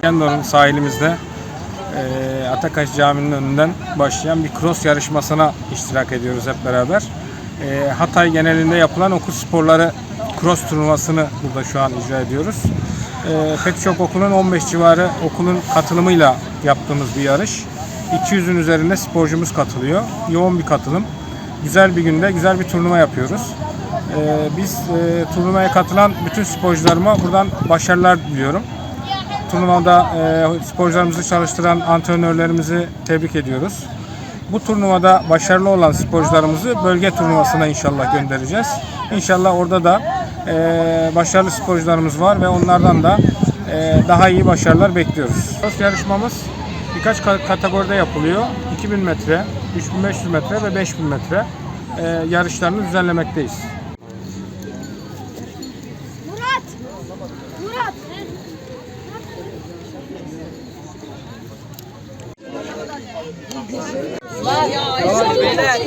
İskenderun sahilimizde e, Atakaş Camii'nin önünden başlayan bir cross yarışmasına iştirak ediyoruz hep beraber. E, Hatay genelinde yapılan okul sporları cross turnuvasını burada şu an icra ediyoruz. E, pek çok okulun 15 civarı okulun katılımıyla yaptığımız bir yarış. 200'ün üzerinde sporcumuz katılıyor. Yoğun bir katılım. Güzel bir günde güzel bir turnuva yapıyoruz. Ee, biz e, turnuvaya katılan bütün sporcularıma buradan başarılar diliyorum. Turnuvada e, sporcularımızı çalıştıran antrenörlerimizi tebrik ediyoruz. Bu turnuvada başarılı olan sporcularımızı bölge turnuvasına inşallah göndereceğiz. İnşallah orada da e, başarılı sporcularımız var ve onlardan da e, daha iyi başarılar bekliyoruz. Yarışmamız birkaç ka- kategoride yapılıyor. 2000 metre, 3500 metre ve 5000 metre e, yarışlarını düzenlemekteyiz. Murat! Murat! Tamam beyler.